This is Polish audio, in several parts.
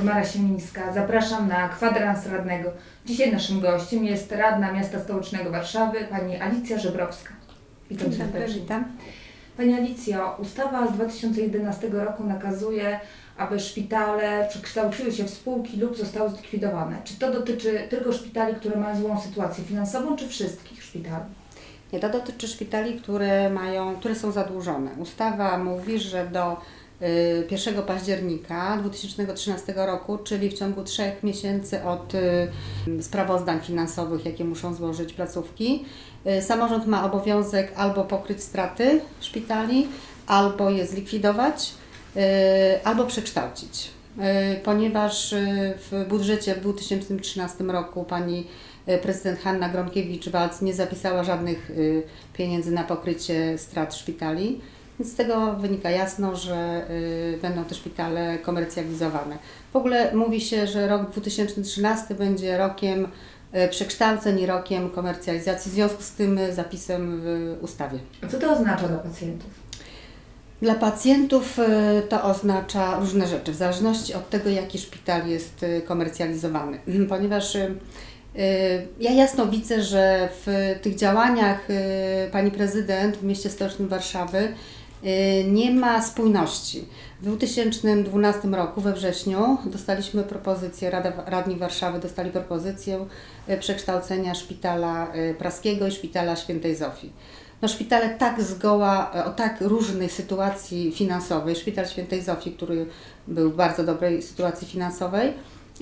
Dagmara Siemińska. Zapraszam na kwadrans radnego. Dzisiaj naszym gościem jest radna miasta stołecznego Warszawy, pani Alicja Żebrowska. Witam serdecznie. witam. Pani Alicjo, ustawa z 2011 roku nakazuje, aby szpitale przekształciły się w spółki lub zostały zlikwidowane. Czy to dotyczy tylko szpitali, które mają złą sytuację finansową, czy wszystkich szpitali? Nie, to dotyczy szpitali, które, mają, które są zadłużone. Ustawa mówi, że do 1 października 2013 roku, czyli w ciągu trzech miesięcy od y, sprawozdań finansowych, jakie muszą złożyć placówki, y, samorząd ma obowiązek albo pokryć straty szpitali, albo je zlikwidować, y, albo przekształcić. Y, Ponieważ y, w budżecie w 2013 roku pani y, prezydent Hanna Gronkiewicz-Walc nie zapisała żadnych y, pieniędzy na pokrycie strat szpitali, więc z tego wynika jasno, że y, będą te szpitale komercjalizowane. W ogóle mówi się, że rok 2013 będzie rokiem y, przekształceń i rokiem komercjalizacji w związku z tym y, zapisem w ustawie. A co to oznacza dla pacjentów? Dla pacjentów to oznacza różne rzeczy, w zależności od tego, jaki szpital jest komercjalizowany. Ponieważ ja jasno widzę, że w tych działaniach pani prezydent w mieście stołecznym Warszawy nie ma spójności. W 2012 roku we wrześniu dostaliśmy propozycję, Rada, Radni Warszawy dostali propozycję y, przekształcenia szpitala y, praskiego i szpitala świętej Zofii no szpitale tak zgoła, o tak różnej sytuacji finansowej, szpital świętej Zofii, który był w bardzo dobrej sytuacji finansowej,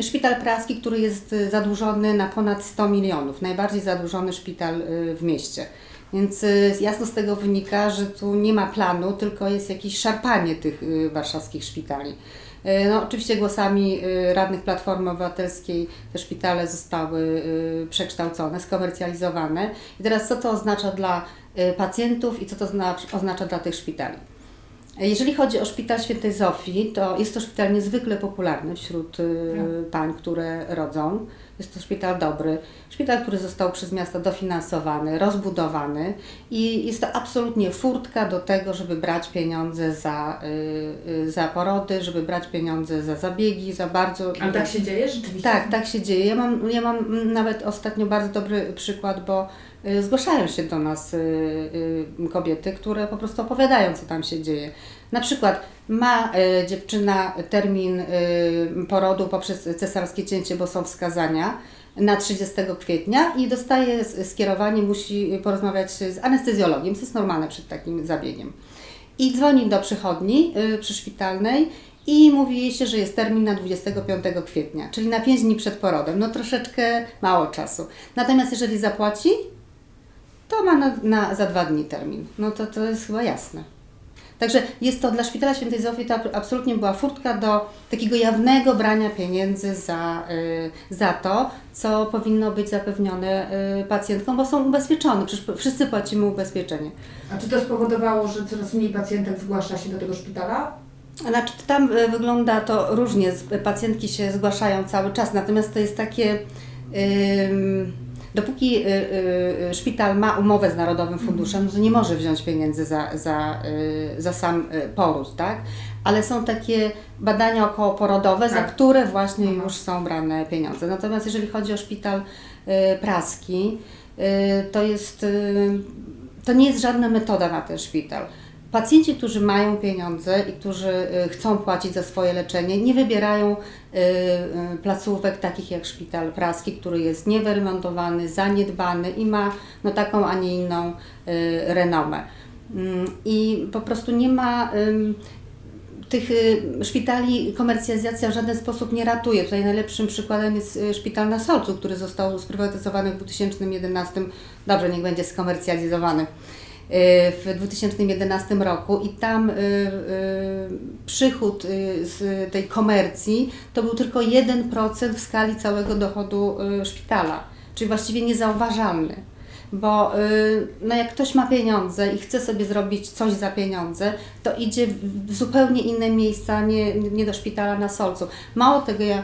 szpital praski, który jest zadłużony na ponad 100 milionów, najbardziej zadłużony szpital w mieście. Więc e, jasno z tego wynika, że tu nie ma planu, tylko jest jakieś szarpanie tych e, warszawskich szpitali. E, No, oczywiście głosami radnych Platformy Obywatelskiej te szpitale zostały przekształcone, skomercjalizowane. I teraz co to oznacza dla pacjentów i co to znacz- oznacza dla tych szpitali? Jeżeli chodzi o Szpital Świętej Zofii, to jest to szpital niezwykle popularny wśród y, Tak. pań, które rodzą. Jest to szpital dobry, szpital, który został przez miasto dofinansowany, rozbudowany i jest to absolutnie furtka do tego, żeby brać pieniądze za, y, y, za porody, żeby brać pieniądze za zabiegi, za bardzo... A tak się dzieje rzeczywiście? Tak, tak się dzieje. Ja mam, ja mam nawet ostatnio bardzo dobry przykład, bo y, zgłaszają się do nas kobiety, które po prostu opowiadają, co tam się dzieje. Na przykład ma y, dziewczyna termin y, porodu poprzez cesarskie cięcie, bo są wskazania na 30 kwietnia i dostaje skierowanie, musi porozmawiać z anestezjologiem, co jest normalne przed takim zabiegiem. I dzwoni do przychodni y, przyszpitalnej i mówi jej się, że jest termin na 25 kwietnia, czyli na 5 dni przed porodem. No troszeczkę mało czasu. Natomiast jeżeli zapłaci, to ma na, na, za dwa dni termin. No to, to jest chyba jasne. Także jest to dla Szpitala Świętej Zofii to ab- absolutnie była furtka do takiego jawnego brania pieniędzy za, y, za to, co powinno być zapewnione y, pacjentkom, bo są ubezpieczone. Przecież wszyscy płacimy ubezpieczenie. A czy to spowodowało, że coraz mniej pacjentek zgłasza się do tego szpitala? Znaczy, tam y, wygląda to różnie. Pacjentki się zgłaszają cały czas, natomiast to jest takie. ym, dopóki y, y, szpital ma umowę z Narodowym Funduszem, no to nie może wziąć pieniędzy za, za, y, za sam y, poród, tak? Ale są takie badania okołoporodowe, za Tak. które właśnie Aha. już są brane pieniądze. Natomiast jeżeli chodzi o szpital y, praski, y, to jest. Y, to nie jest żadna metoda na ten szpital. Pacjenci, którzy mają pieniądze i którzy y, chcą płacić za swoje leczenie, nie wybierają y, y, placówek takich jak szpital praski, który jest niewyremontowany, zaniedbany i ma no, taką, a nie inną renomę. Mm, I po prostu nie ma tych szpitali komercjalizacja w żaden sposób nie ratuje. Tutaj najlepszym przykładem jest szpital na Solcu, który został sprywatyzowany w 2011, dobrze, niech będzie skomercjalizowany w 2011 roku i tam y, y, przychód y, z tej komercji to był tylko 1% w skali całego dochodu szpitala, czyli właściwie niezauważalny. Bo no jak ktoś ma pieniądze i chce sobie zrobić coś za pieniądze, to idzie w zupełnie inne miejsca, nie, nie do szpitala na Solcu. Mało tego, ja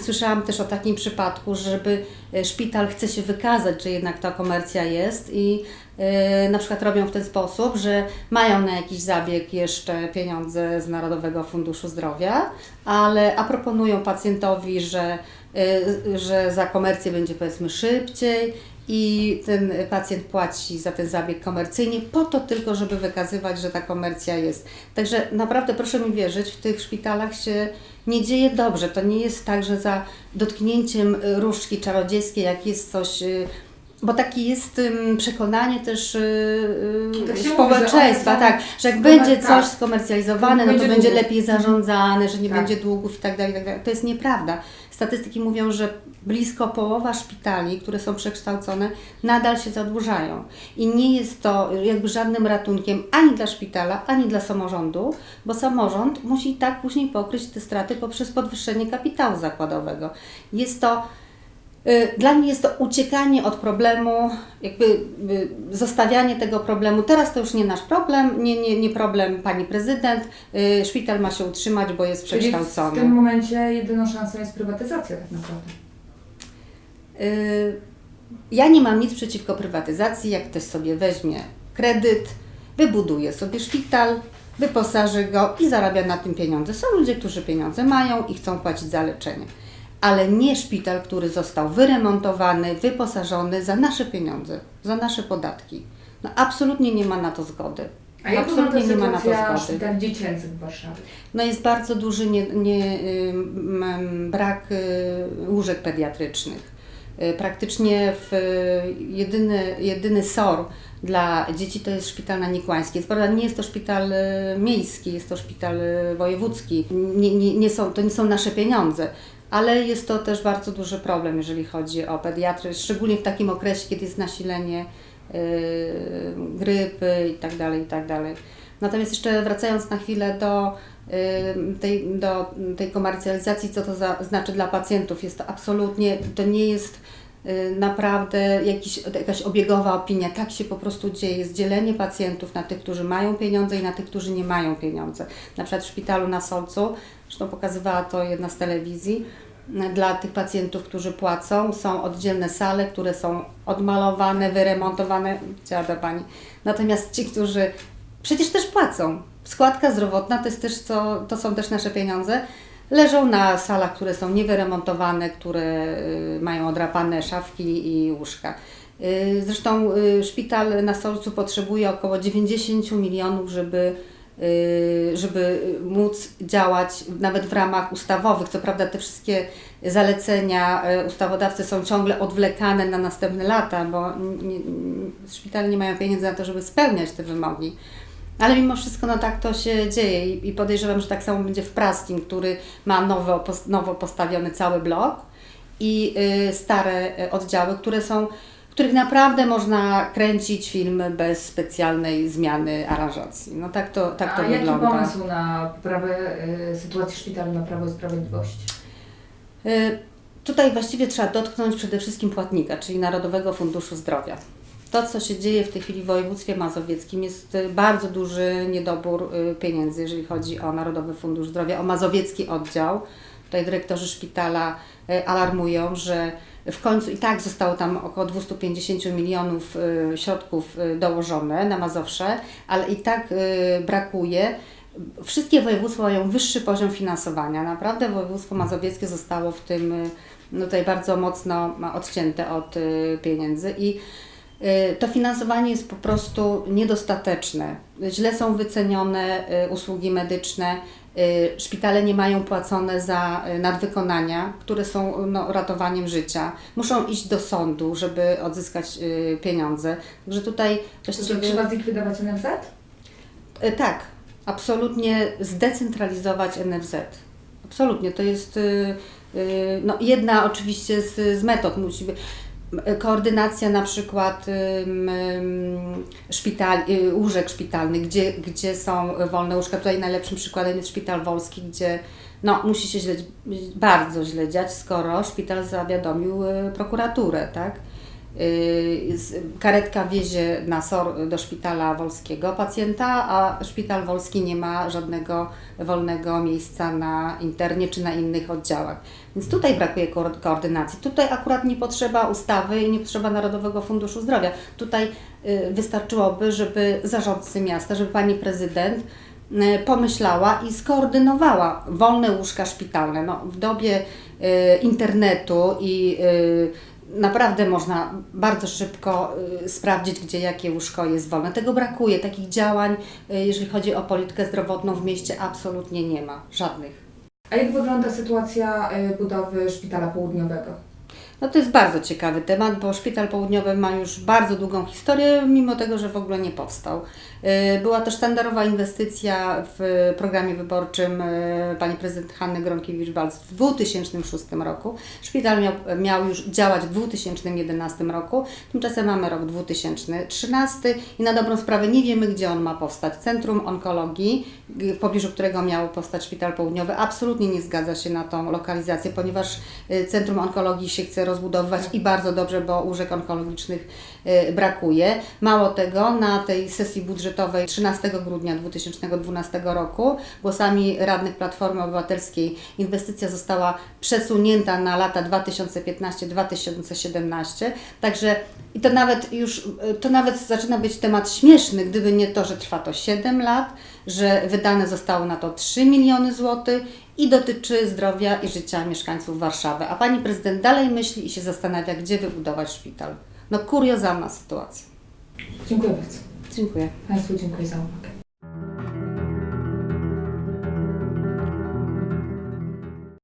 Słyszałam też o takim przypadku, żeby e, szpital chce się wykazać, że jednak ta komercja jest i e, na przykład robią w ten sposób, że mają na jakiś zabieg jeszcze pieniądze z Narodowego Funduszu Zdrowia, ale a proponują pacjentowi, że, e, że za komercję będzie powiedzmy szybciej i ten pacjent płaci za ten zabieg komercyjnie po to tylko, żeby wykazywać, że ta komercja jest. Także naprawdę proszę mi wierzyć, w tych szpitalach się nie dzieje dobrze. To nie jest tak, że za dotknięciem różdżki czarodziejskiej, jak jest coś. y, Bo takie jest przekonanie też y, Tak y, mówi, społeczeństwa, są tak, że jak będzie coś skomercjalizowane, no to Będzie długów. lepiej zarządzane, że nie Tak. będzie długów i tak dalej, i tak dalej. To jest nieprawda. Statystyki mówią, że blisko połowa szpitali, które są przekształcone, nadal się zadłużają. I nie jest to jakby żadnym ratunkiem ani dla szpitala, ani dla samorządu, bo samorząd musi i tak później pokryć te straty poprzez podwyższenie kapitału zakładowego. Jest to y, dla mnie jest to uciekanie od problemu, jakby y, zostawianie tego problemu. Teraz to już nie nasz problem, nie, nie, nie problem pani prezydent. Y, Szpital ma się utrzymać, bo jest Czyli w przekształcony. tym momencie jedyną szansą jest prywatyzacja tak naprawdę. Y, Ja nie mam nic przeciwko prywatyzacji. Jak ktoś sobie weźmie kredyt, wybuduje sobie szpital, wyposaży go i zarabia na tym pieniądze. Są ludzie, którzy pieniądze mają i chcą płacić za leczenie. Ale nie szpital, który został wyremontowany, wyposażony za nasze pieniądze, za nasze podatki. No absolutnie nie ma na to zgody. A jak absolutnie nie ma na to zgody. dziecięcych w Warszawie? No jest bardzo duży nie, nie, brak y, łóżek pediatrycznych. Y, Praktycznie w y, jedyny, jedyny SOR dla dzieci to jest szpital na Nikłańskiej. Prawda nie jest to szpital y, miejski, jest to szpital wojewódzki. Nie, nie, nie są, to nie są nasze pieniądze. Ale jest to też bardzo duży problem, jeżeli chodzi o pediatry, szczególnie w takim okresie, kiedy jest nasilenie y, grypy i tak Natomiast jeszcze wracając na chwilę do tej, do tej komercjalizacji, co to za, znaczy dla pacjentów, jest to absolutnie, to nie jest y, naprawdę jakiś, jakaś obiegowa opinia. Tak się po prostu dzieje. Jest dzielenie pacjentów na tych, którzy mają pieniądze i na tych, którzy nie mają pieniądze. Na przykład w szpitalu na Solcu, zresztą pokazywała to jedna z telewizji, dla tych pacjentów, którzy płacą, są oddzielne sale, które są odmalowane, wyremontowane, dziada Pani. Natomiast ci, którzy przecież też płacą, składka zdrowotna to, jest też co, to są też nasze pieniądze, leżą na salach, które są niewyremontowane, które y, mają odrapane szafki i łóżka. Y, Zresztą y, szpital na Solcu potrzebuje około 90 milionów, żeby żeby móc działać nawet w ramach ustawowych. Co prawda te wszystkie zalecenia ustawodawcy są ciągle odwlekane na następne lata, bo szpitale nie mają pieniędzy na to, żeby spełniać te wymogi. Ale mimo wszystko no tak to się dzieje i, podejrzewam, że tak samo będzie w Praskim, który ma nowo, nowo postawiony cały blok i y, stare y, oddziały, które są, których naprawdę można kręcić filmy bez specjalnej zmiany aranżacji. No tak to, tak to A jaki wygląda. pomysł na poprawę y, sytuacji szpitali ma Prawo i Sprawiedliwość? Tutaj właściwie trzeba dotknąć przede wszystkim płatnika, czyli Narodowego Funduszu Zdrowia. To, co się dzieje w tej chwili w województwie mazowieckim, jest y, bardzo duży niedobór y, pieniędzy, jeżeli chodzi o Narodowy Fundusz Zdrowia, o mazowiecki oddział. Tutaj dyrektorzy szpitala y, alarmują, że w końcu i tak zostało tam około 250 milionów środków dołożone na Mazowsze, ale i tak brakuje. Wszystkie województwa mają wyższy poziom finansowania. Naprawdę województwo mazowieckie zostało w tym no tutaj bardzo mocno odcięte od pieniędzy i to finansowanie jest po prostu niedostateczne. Źle są wycenione y, usługi medyczne. y, Szpitale nie mają płacone za y, nadwykonania, które są no, ratowaniem życia. Muszą iść do sądu, żeby odzyskać y, pieniądze. Także tutaj właściwie... trzeba zlikwidować NFZ? Tak, absolutnie zdecentralizować NFZ. Absolutnie, to jest y, y, no, jedna oczywiście z, z metod. Musi być koordynacja na przykład szpital, y, łóżek szpitalnych, gdzie, gdzie są wolne łóżka. Tutaj najlepszym przykładem jest szpital wolski, gdzie no, musi się źle, bardzo źle dziać, skoro szpital zawiadomił y, prokuraturę, tak? Y, karetka wiezie na SOR do szpitala wolskiego pacjenta, a szpital wolski nie ma żadnego wolnego miejsca na internie czy na innych oddziałach. Więc tutaj brakuje ko- koordynacji. Tutaj akurat nie potrzeba ustawy i nie potrzeba Narodowego Funduszu Zdrowia. Tutaj y, wystarczyłoby, żeby zarządcy miasta, żeby pani prezydent y, pomyślała i skoordynowała wolne łóżka szpitalne. No, w dobie internetu i naprawdę można bardzo szybko y, sprawdzić, gdzie jakie łóżko jest wolne. Tego brakuje. Takich działań, y, jeżeli chodzi o politykę zdrowotną w mieście, absolutnie nie ma. Żadnych. A jak wygląda sytuacja y, budowy szpitala południowego? No to jest bardzo ciekawy temat, bo Szpital Południowy ma już bardzo długą historię, mimo tego, że w ogóle nie powstał. Y, Była to sztandarowa inwestycja w programie wyborczym y, pani prezydent Hanny Gronkiewicz-Waltz w 2006 roku. Szpital miał, miał już działać w 2011 roku, tymczasem mamy rok 2013 i na dobrą sprawę nie wiemy, gdzie on ma powstać. Centrum Onkologii, w pobliżu którego miał powstać Szpital Południowy, absolutnie nie zgadza się na tą lokalizację, ponieważ y, Centrum Onkologii się chce rozbudowywać i bardzo dobrze, bo łóżek onkologicznych brakuje. Mało tego, na tej sesji budżetowej 13 grudnia 2012 roku głosami radnych Platformy Obywatelskiej inwestycja została przesunięta na lata 2015-2017. Także i to nawet już, to nawet zaczyna być temat śmieszny, gdyby nie to, że trwa to 7 lat, że wydane zostało na to 3 miliony złotych i dotyczy zdrowia i życia mieszkańców Warszawy. A pani prezydent dalej myśli i się zastanawia, gdzie wybudować szpital. No kuriozalna sytuacja. Dziękuję bardzo. Dziękuję. Państwu dziękuję za uwagę.